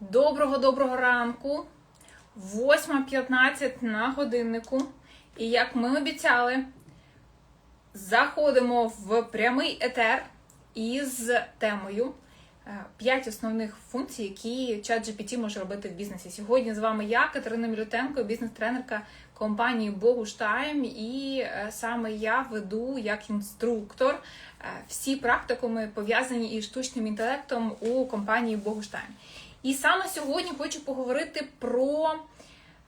Доброго доброго ранку. 8.15 на годиннику. І як ми обіцяли, заходимо в прямий етер із темою 5 основних функцій, які ChatGPT може робити в бізнесі. Сьогодні з вами я, Катерина Мілютенко, бізнес-тренерка компанії Богуштайм, і е, саме я веду як інструктор е, всі практикуми пов'язані із штучним інтелектом у компанії Богуштайм. І саме сьогодні хочу поговорити про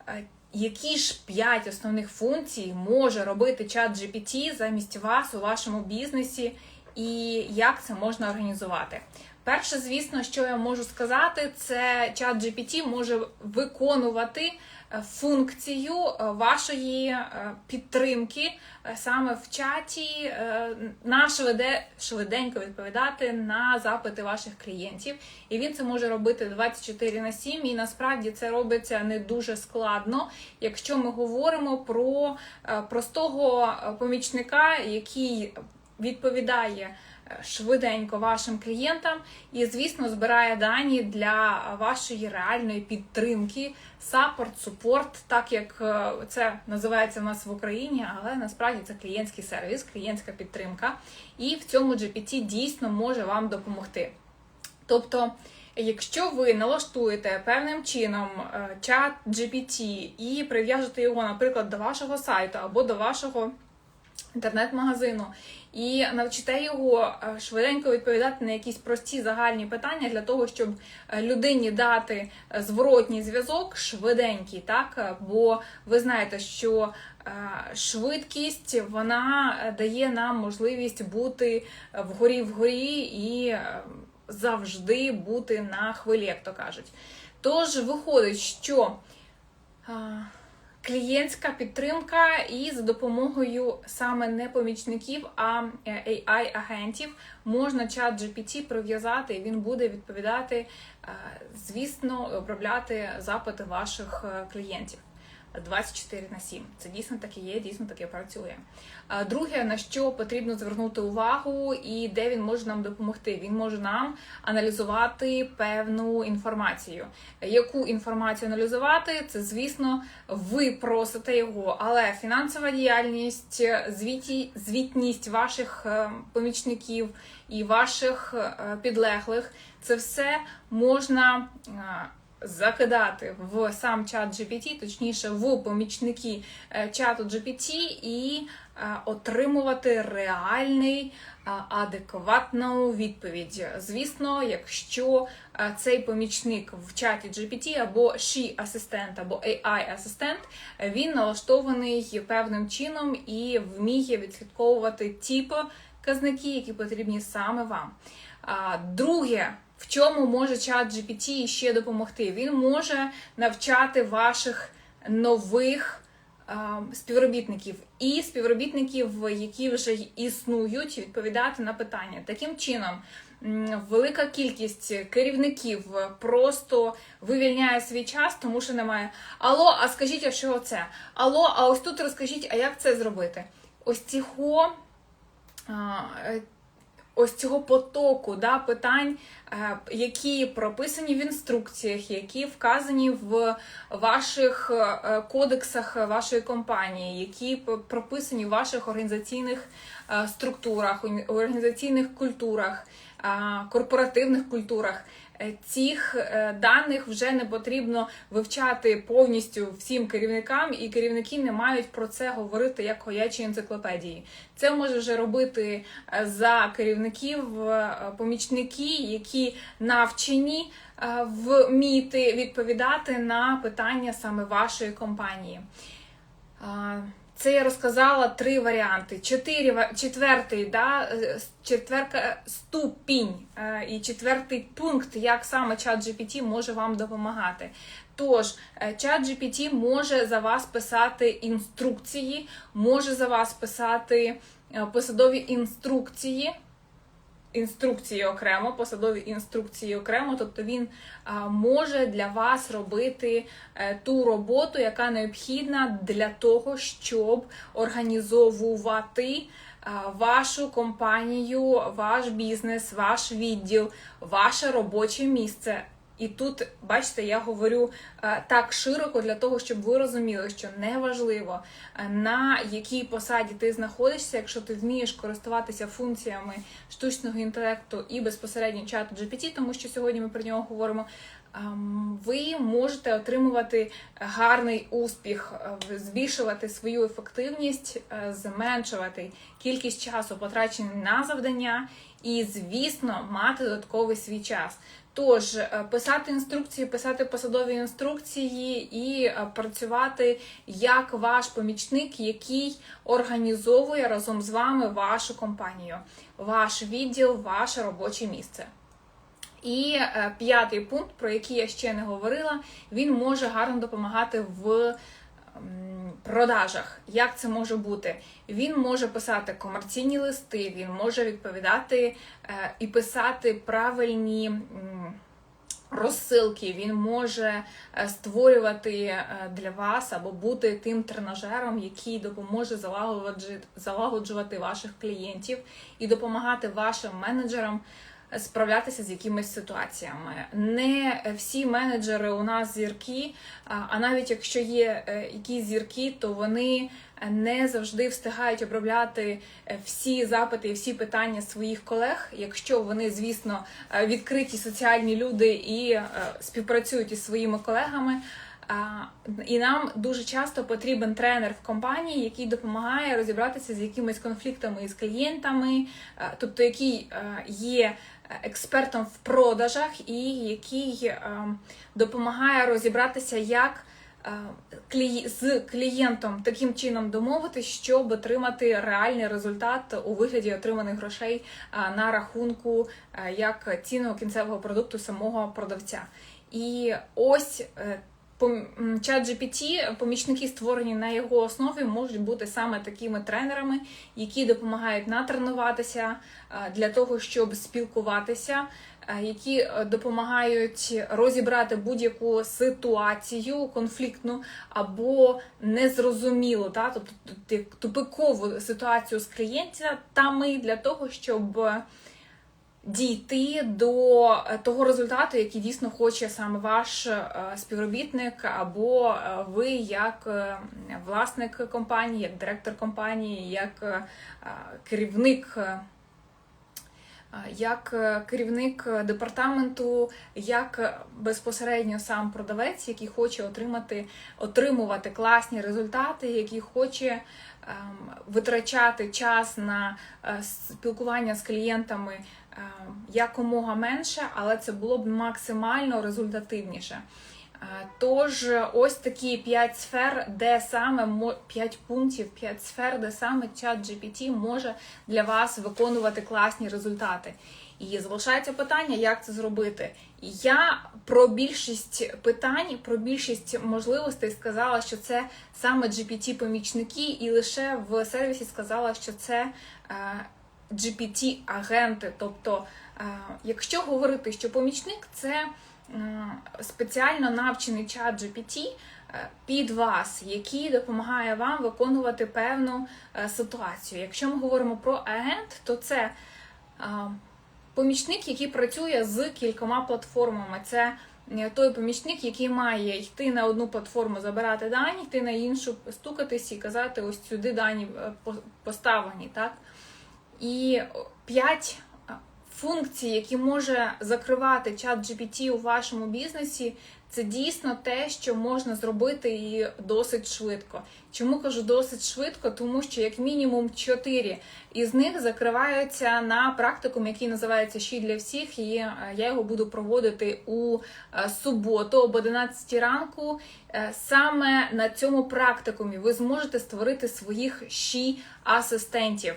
е, які ж п'ять основних функцій може робити чат GPT замість вас у вашому бізнесі, і як це можна організувати. Перше, звісно, що я можу сказати, це чат GPT може виконувати функцію е, вашої е, підтримки е, саме в чаті на швиде, швиденько відповідати на запити ваших клієнтів. І він це може робити 24 на 7, і насправді це робиться не дуже складно, якщо ми говоримо про простого помічника, який відповідає швиденько вашим клієнтам і, звісно, збирає дані для вашої реальної підтримки, саппорт, супорт, так як е, це називається в нас в Україні, але насправді це клієнтський сервіс, клієнтська підтримка. І в цьому GPT дійсно може вам допомогти. Тобто, якщо ви налаштуєте певним чином е, чат GPT і прив'яжете його, наприклад, до вашого сайту або до вашого інтернет-магазину, і навчите його е, швиденько відповідати на якісь прості загальні питання для того, щоб е, людині дати е, зворотній зв'язок швиденький, так бо ви знаєте, що швидкість вона дає нам можливість бути вгорі вгорі і завжди бути на хвилі, як то кажуть. Тож виходить, що клієнтська підтримка і за допомогою саме не помічників, а е, AI-агентів можна чат GPT прив'язати, він буде відповідати, е, звісно, обробляти запити ваших е, клієнтів. 24 на 7. Це дійсно таке є, дійсно таке працює. Друге, на що потрібно звернути увагу, і де він може нам допомогти. Він може нам аналізувати певну інформацію. Яку інформацію аналізувати? Це, звісно, ви просите його, але фінансова діяльність, звіті, звітність ваших е, помічників і ваших е, підлеглих це все можна. Закидати в сам чат GPT, точніше в помічники е, чату GPT і е, отримувати реальний е, адекватну відповідь. Звісно, якщо цей помічник в чаті GPT або she асистент або AI асистент, він налаштований певним чином і вміє відслідковувати ті показники, які потрібні саме вам. Друге, в чому може чат GPT ще допомогти? Він може навчати ваших нових співробітників і співробітників, які вже існують, відповідати на питання. Таким чином, велика кількість керівників просто вивільняє свій час, тому що немає. Алло, а скажіть, а що це? Алло, а ось тут розкажіть, а як це зробити? Ось цього. Ось цього потоку да, питань, е, які прописані в інструкціях, які вказані в ваших е, кодексах вашої компанії, які прописані в ваших організаційних е, структурах, організаційних культурах, корпоративних культурах. Е, Цих е, даних вже не потрібно вивчати повністю всім керівникам, і керівники не мають про це говорити як ходячі енциклопедії. Це може вже робити е, за керівників помічники, які навчені вміти відповідати на питання саме вашої компанії. Це я розказала три варіанти. Чотири, четвертий, да, е, четверка ступінь е, і четвертий пункт, як саме чат GPT може вам допомагати. Тож, е, чат GPT може за вас писати інструкції, може за вас писати е, посадові інструкції інструкції окремо, посадові інструкції окремо, тобто він може для вас робити е, ту роботу, яка необхідна для того, щоб організовувати вашу компанію, ваш бізнес, ваш відділ, ваше робоче місце. І тут, бачите, я говорю е, так широко для того, щоб ви розуміли, що неважливо е, на якій посаді ти знаходишся, якщо ти вмієш користуватися функціями штучного інтелекту і безпосередньо чату GPT, тому що сьогодні ми про нього говоримо. ем, Ви можете отримувати гарний успіх, е, збільшувати свою ефективність, зменшувати кількість часу, потрачений на завдання, і, звісно, мати додатковий свій час. Тож е, писати інструкції, писати посадові інструкції і е, працювати як ваш помічник, який організовує разом з вами вашу компанію, ваш відділ, ваше робоче місце. І е, п'ятий пункт, про який я ще не говорила, він може гарно допомагати в продажах. Як це може бути? Він може писати комерційні листи, він може відповідати і писати правильні. Розсилки. Він може е, створювати е, для вас або бути тим тренажером, який допоможе залагоджувати ваших клієнтів і допомагати вашим менеджерам справлятися з якимись ситуаціями. Не всі менеджери у нас зірки, а навіть якщо є е, якісь зірки, то вони не завжди встигають обробляти е, всі запити і всі питання своїх колег, якщо вони, звісно, е, відкриті соціальні люди і співпрацюють із своїми колегами. І нам дуже часто потрібен тренер в компанії, який допомагає розібратися з якимись конфліктами із клієнтами, тобто який є експертом в продажах і який е, допомагає розібратися, як е, з клієнтом таким чином домовитись, щоб отримати реальний результат у вигляді отриманих грошей е, на рахунку е, як цінного кінцевого продукту самого продавця. І ось е, чат GPT, помічники, створені на його основі, можуть бути саме такими тренерами, які допомагають натренуватися е, для того, щоб спілкуватися, е, які е, допомагають розібрати будь-яку ситуацію конфліктну або незрозумілу, та, тобто тупикову ситуацію з клієнтами для того, щоб дійти до е, того результату, який дійсно хоче саме ваш е, співробітник, або е, ви як власник компанії, як директор компанії, як керівник. Як керівник департаменту, як безпосередньо сам продавець, який хоче отримати отримувати класні результати, який хоче ем, витрачати час на е, спілкування з клієнтами якомога менше, але це було б максимально результативніше. Е, Тож ось такі 5 сфер, де саме 5 пунктів, 5 сфер, де саме чат GPT може для вас виконувати класні результати. І залишається питання, як це зробити. Я про більшість питань, про більшість можливостей сказала, що це саме GPT-помічники, і лише в сервісі сказала, що це е, GPT-агенти. Тобто, е, якщо говорити, що помічник це е, спеціально навчений чат GPT е, під вас, який допомагає вам виконувати певну е, ситуацію. Якщо ми говоримо про агент, то це е, помічник, який працює з кількома платформами. Це е, той помічник, який має йти на одну платформу, забирати дані, йти на іншу, стукатись і казати, ось сюди дані е, поставлені. Так? І п'ять функцій, які може закривати чат GPT у вашому бізнесі, це дійсно те, що можна зробити і досить швидко. Чому кажу досить швидко? Тому що як мінімум 4 із них закриваються на практикум, який називається «Щі для всіх. І е, я його буду проводити у е, суботу об 11 ранку. Е, Саме на цьому практикумі ви зможете створити своїх щі асистентів.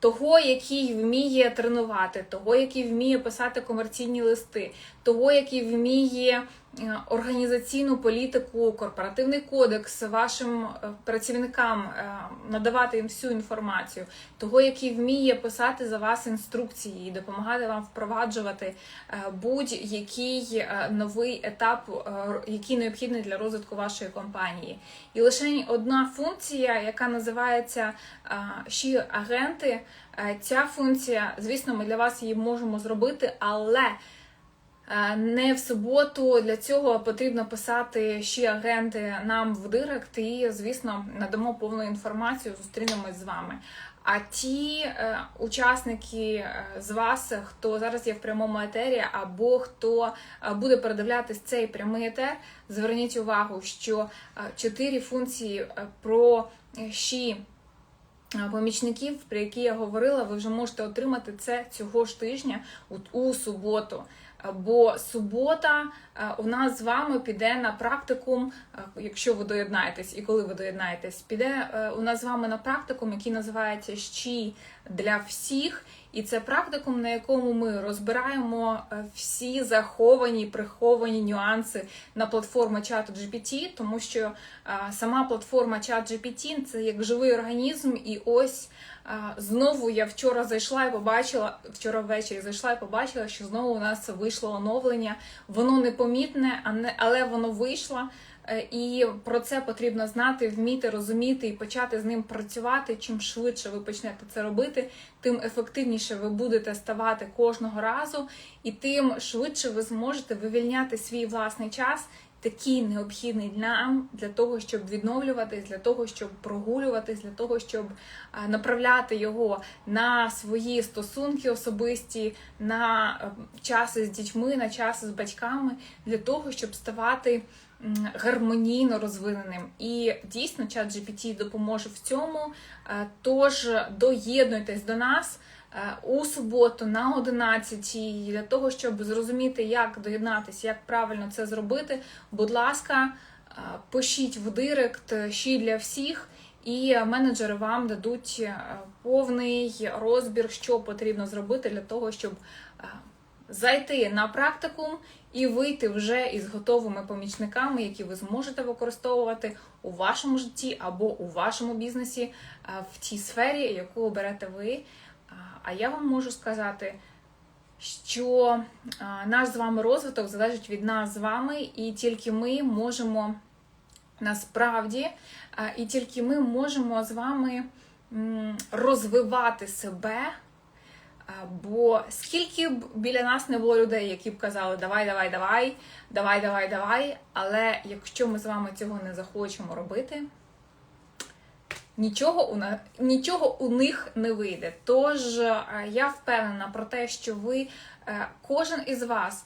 Того, який вміє тренувати, того, який вміє писати комерційні листи, того, який вміє е, організаційну політику, корпоративний кодекс вашим е, працівникам е, надавати їм всю інформацію, того, який вміє писати за вас інструкції і допомагати вам впроваджувати будь-який новий етап, який необхідний для розвитку вашої компанії. І лише одна функція, яка називається ще агенти. Ця функція, звісно, ми для вас її можемо зробити, але Не в суботу для цього потрібно писати ще агенти нам в директ і, звісно, надамо повну інформацію, зустрінемось з вами. А ті е, учасники е, з вас, хто зараз є в прямому етері, або хто е, буде передивлятись цей прямий етер, зверніть увагу, що е, чотири функції е, про е, е, помічників, про які я говорила, ви вже можете отримати це цього ж тижня у суботу. Бо субота е, у нас з вами піде на практикум, е, якщо ви доєднаєтесь, і коли ви доєднаєтесь, піде е, у нас з вами на практикум, який називається «Щі для всіх. І це практикум, на якому ми розбираємо е, всі заховані, приховані нюанси на платформі чату GPT, тому що е, сама платформа ChatGPT – це як живий організм, і ось е, знову я вчора зайшла і побачила, вчора ввечері зайшла і побачила, що знову у нас вийшло оновлення. Воно непомітне, але воно вийшло. Е, І про це потрібно знати, вміти розуміти і почати з ним працювати. Чим швидше ви почнете це робити, тим ефективніше ви будете ставати кожного разу, і тим швидше ви зможете вивільняти свій власний час, такий необхідний нам для того, щоб відновлюватись, для того, щоб прогулюватись, для того, щоб е, направляти його на свої стосунки особисті, на е, часи з дітьми, на часи з батьками, для того, щоб ставати гармонійно розвиненим. І дійсно чат GPT допоможе в цьому. Е, Тож доєднуйтесь до нас е, у суботу на 11 для того, щоб зрозуміти, як доєднатися, як правильно це зробити. Будь ласка, е, пишіть в директ ще для всіх. І менеджери вам дадуть повний розбір, що потрібно зробити для того, щоб зайти на практикум і вийти вже із готовими помічниками, які ви зможете використовувати у вашому житті або у вашому бізнесі е, в тій сфері, яку оберете ви. А, А я вам можу сказати, що наш з вами розвиток залежить від нас з вами, і тільки ми можемо насправді, і тільки ми можемо з вами розвивати себе. Бо скільки б біля нас не було людей, які б казали давай, давай, давай, давай, давай, давай. Але якщо ми з вами цього не захочемо робити, нічого у на нічого у них не вийде. Тож е, я впевнена про те, що ви, е, кожен із вас,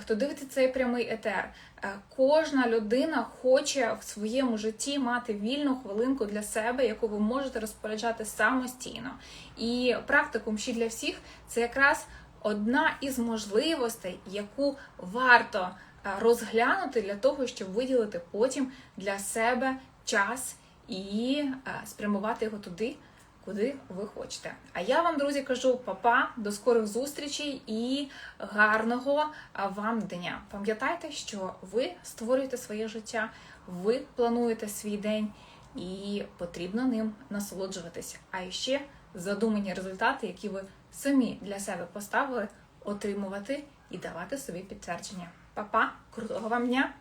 хто дивиться цей прямий етер, е, кожна людина хоче в своєму житті мати вільну хвилинку для себе, яку ви можете розпоряджати самостійно. І практикум «Щі для всіх це якраз одна із можливостей, яку варто е, розглянути для того, щоб виділити потім для себе час і е, спрямувати його туди, куди ви хочете. А я вам, друзі, кажу папа, до скорих зустрічей і гарного вам дня. Пам'ятайте, що ви створюєте своє життя, ви плануєте свій день і потрібно ним насолоджуватися. А ще задумані результати, які ви самі для себе поставили, отримувати і давати собі підтвердження. Папа, крутого вам дня!